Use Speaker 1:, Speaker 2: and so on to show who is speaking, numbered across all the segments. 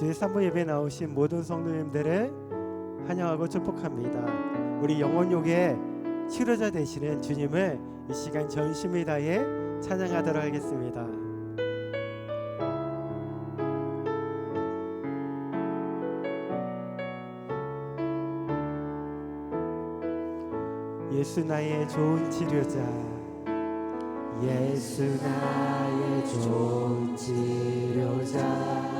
Speaker 1: 주의 산부 예배 나오신 모든 성도님들을 환영하고 축복합니다. 우리 영혼욕의 치료자 되시는 주님을 이 시간 전심을 다해 찬양하도록 하겠습니다. 예수 나의 좋은 치료자
Speaker 2: 예수 나의 좋은 치료자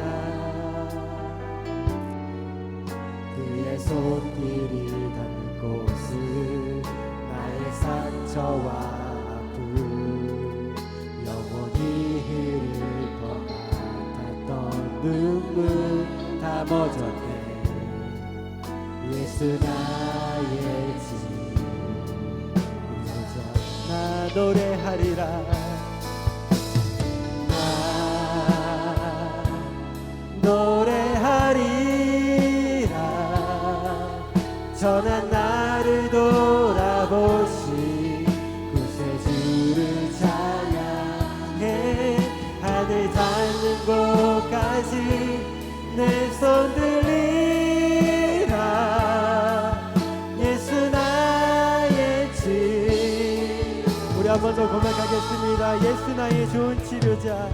Speaker 2: 그의 손길이 닿는 곳을 나의 상처와 아픔. 영원히 흐를 것 같았던 눈물 다 멎었네. 예수 나의 치료자
Speaker 1: 나 노래하리라
Speaker 2: 전한 나를 돌아보시. 구세주를 찬양해. 하늘 닿는 곳까지 내 손 들리라. 예수 나의 치
Speaker 1: 우리 한 번 더 고백하겠습니다. 예수 나의 좋은 치료자.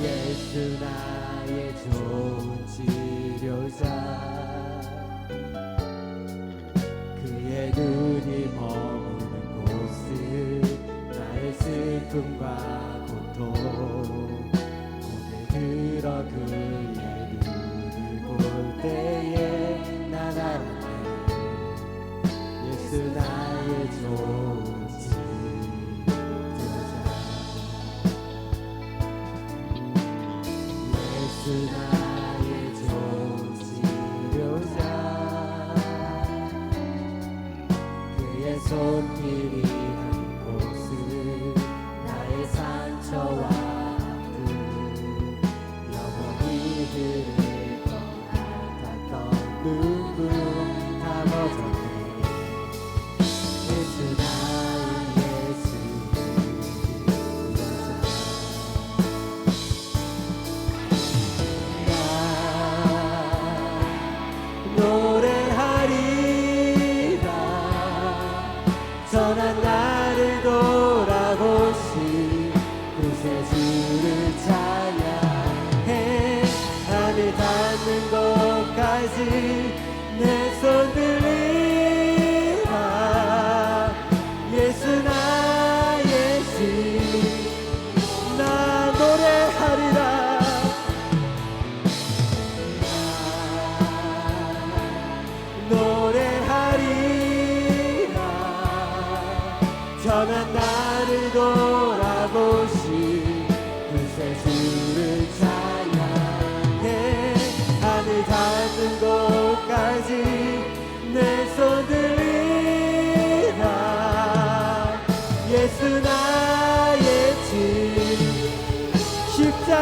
Speaker 2: 예수 나의 좋은 치료자 그의 눈이 머무는 곳을 나의 슬픔과 고통. 고개 들어 그의 눈을 볼 때에 난 알았네 예수 나의 좋 전한 나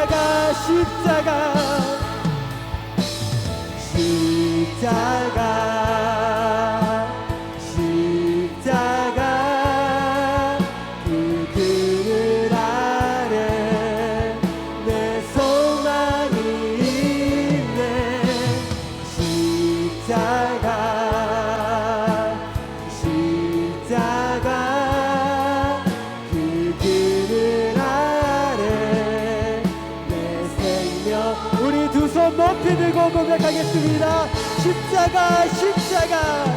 Speaker 1: 십자가 십자가.
Speaker 2: 십자가 십자가. 그 그늘 아래 내 소망이 있네. 십자가
Speaker 1: 들고 고백하겠습니다. 십자가 십자가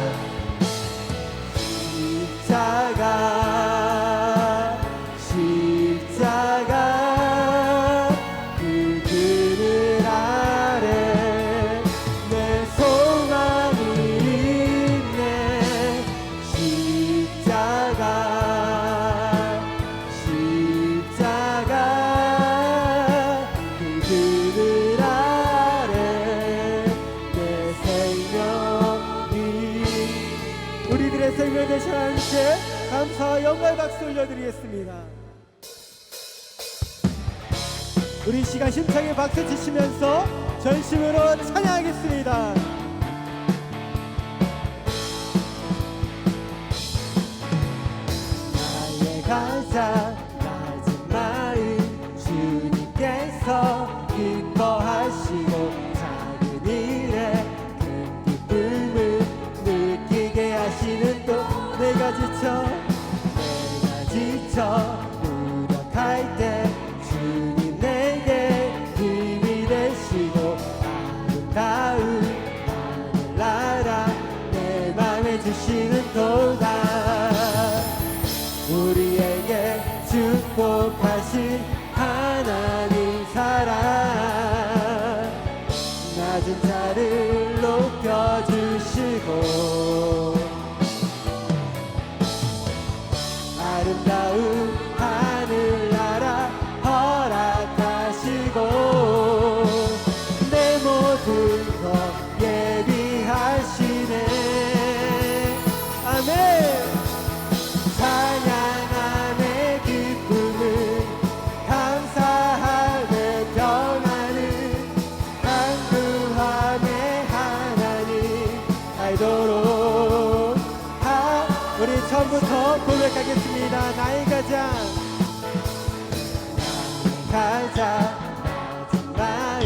Speaker 1: 시간 심차게 박수 치시면서 전심으로 찬양하겠습니다.
Speaker 2: ആരും താവും 낮은 마음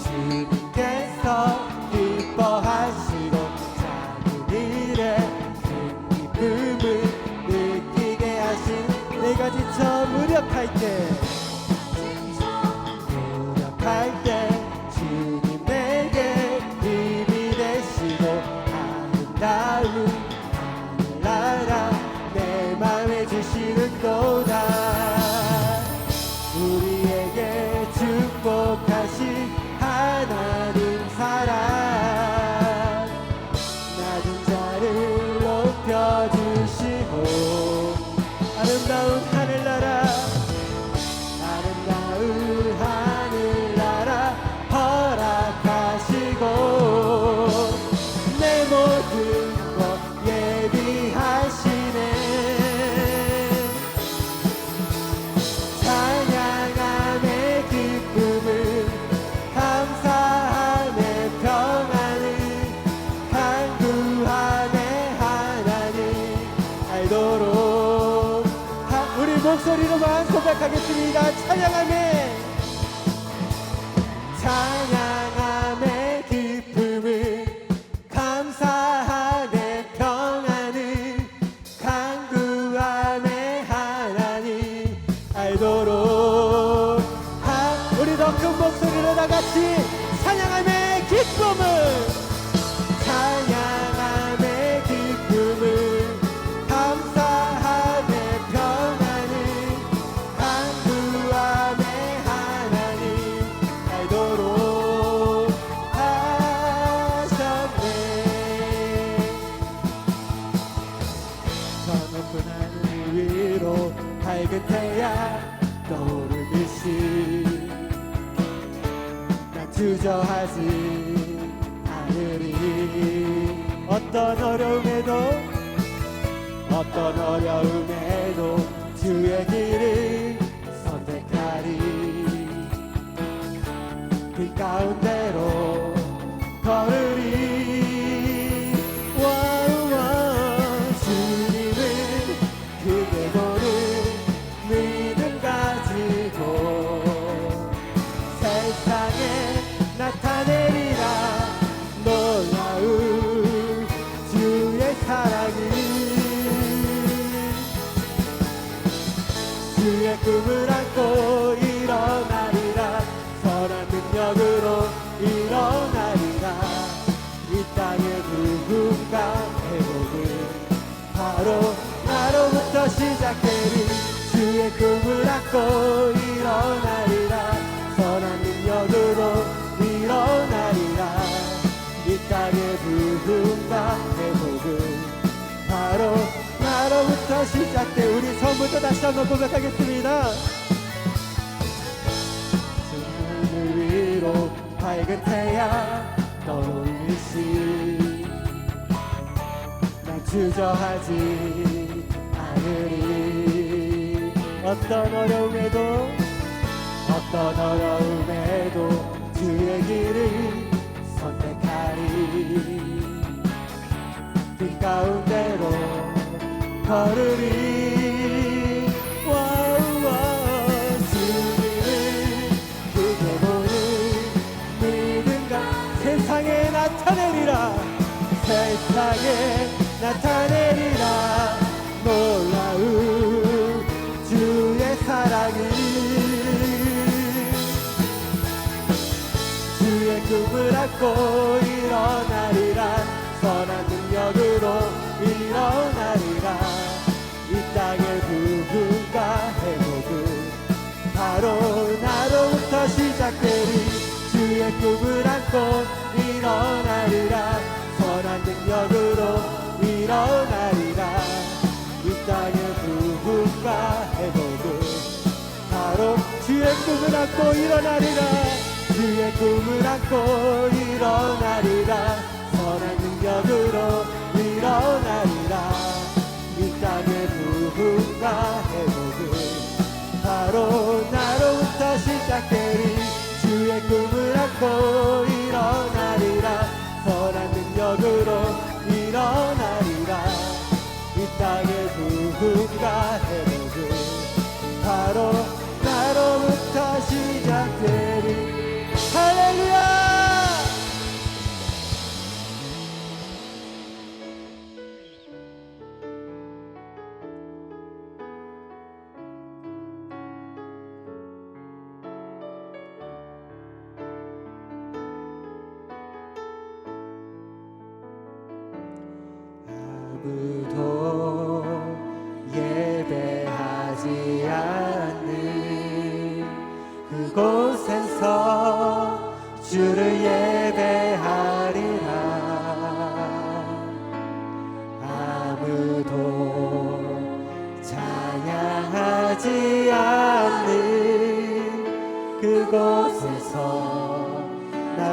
Speaker 2: 주님께서 기뻐하시고 작은 일에 큰 기쁨을 느끼게 하신 네
Speaker 1: 내가 지쳐 무력할 때 시작하겠습니다.
Speaker 2: 밝은 태양 떠오르듯이. 나 주저하지 않으리. 어떤 어려움에도 어떤 어려움에도 주의 길을 선택하리. 그 가운데로 걸으리. 꿈을 안고 일어나리라. 선한 능력으로 일어나리라. 이 땅에 누군가 회복을 바로 나로부터 시작되리. 주의 꿈을 안고 일어나 주님께 다시 한번 고백하겠습니다. 하늘 위로 밝은 태양 떠오르시 난 주저하지 않으리. 어떤 어려움에도 어떤 어려움에도 주의 길을 선택하리. 빛 가운데로 걸으리. 세상에 나타내리라. 놀라운 주의 사랑을 주의 꿈을 안고 일어나리라. 선한 능력으로 일어나리라. 이 땅의 부흥과 회복은 바로 나로부터 시작되리. 주의 꿈을 안고 능력으로 일어나리라. 이 땅의 부흥과 회복은 바로 주의 꿈을 안고 일어나리라. 주의 꿈을 안고 일어나리라. 선한 능력으로 일어나리라. 이 땅의 부흥과 회복은 바로 나로부터 시작되리 주의 꿈을 안고 일어나리라 능력으로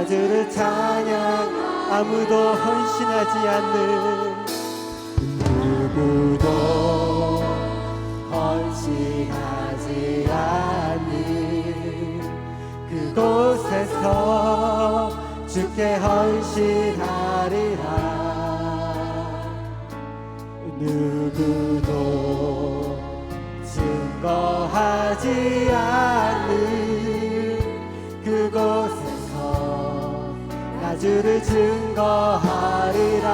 Speaker 2: 주를 찬양 아무도 헌신하지 않는 누구도 헌신하지 않는 그곳에서 주께 헌신하리라. 누구도 증거하지 않는 그곳에서 나 주를 증거하리라.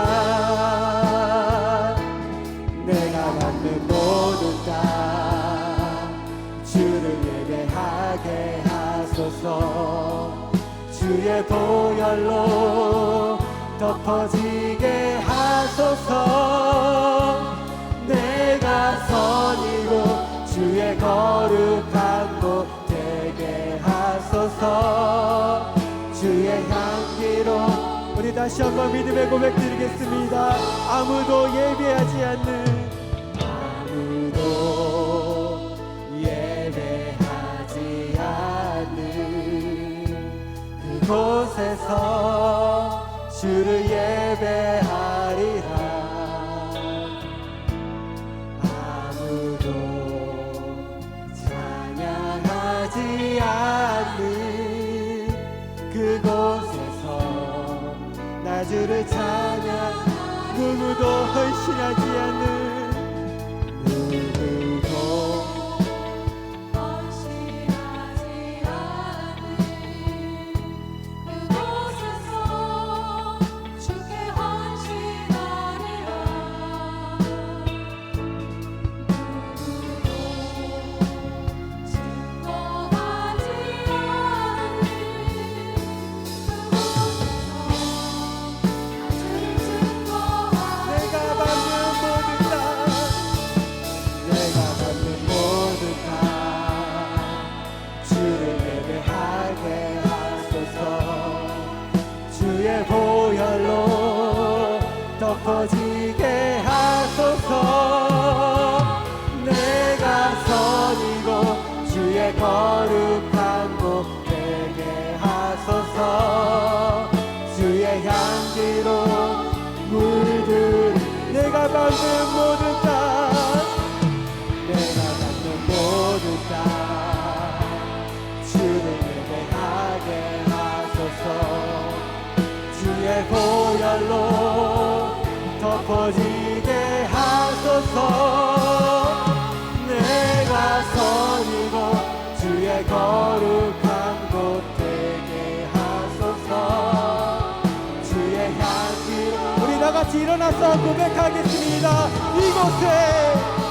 Speaker 2: 내가 받는 모든 것 주를 예배하게 하소서. 주의 보혈로 덮어지게 하소서. 내가 선이고 주의 거룩한 곳 되게 하소서. 주의 향 기로 우리 다시 한번 믿음의 고백 드리겠습니다. 아무도 예배하지 않는 아무도 예배하지 않는 그곳에서 주를 예배 찬양 누구도 헌신하지 않는 덮
Speaker 1: 일어나서 고백하겠습니다. 이곳에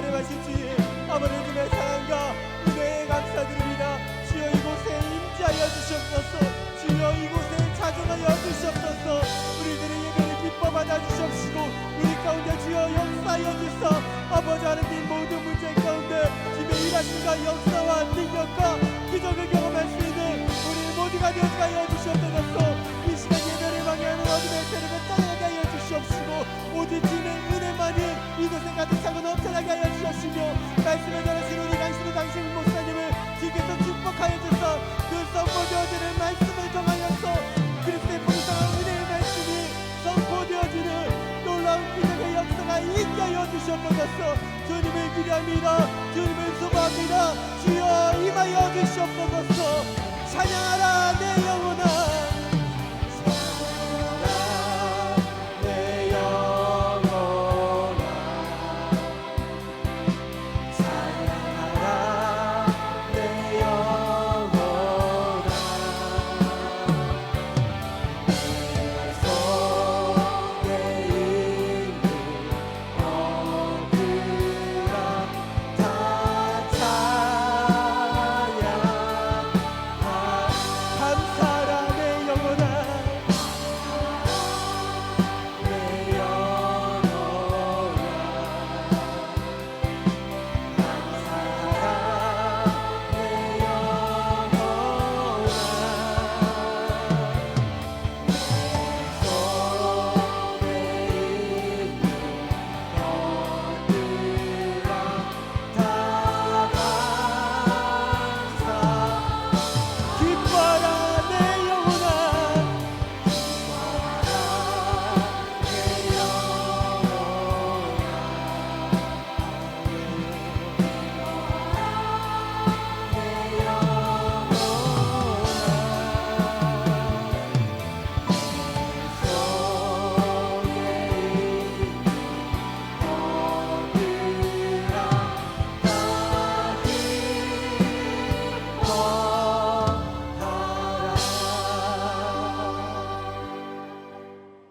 Speaker 1: 사랑하신 주님, 아버지의 사랑과 은혜에 감사드립니다. 주여 이곳에 임재하여 주시옵소서. 주여 이곳에 자정하여 주시옵소서. 우리들의 예배를 기뻐 받아 주시옵시고 우리 가운데 주여 역사하여 주소. 아버지 하나님 모든 문제 가운데 주님의 일하심과 역사와 능력과 기적을 경험할 수 있는 우리 모두가 되어지게 하여 주시옵소서 이 시간 예배를 방해하는 어둠의 세력을 떠나게 하여 주시옵시고 오직 주님의 은혜만이 이곳에 가득 차고 넘쳐나게 하여 주시옵시며 말씀에 전하신 우리 당신의 당신 목사님을 주께서 축복하여 주셔서. 그 선포되어지는 말씀을 통하여서 그리스도의 풍성한 은혜의 말씀이 선포되어지는 놀라운 기적의 역사가 있게 하여 주시옵소서. 주님을 기대합니다 주님을 수고합니다 주여 임하여 주시옵소서. 찬양하라 내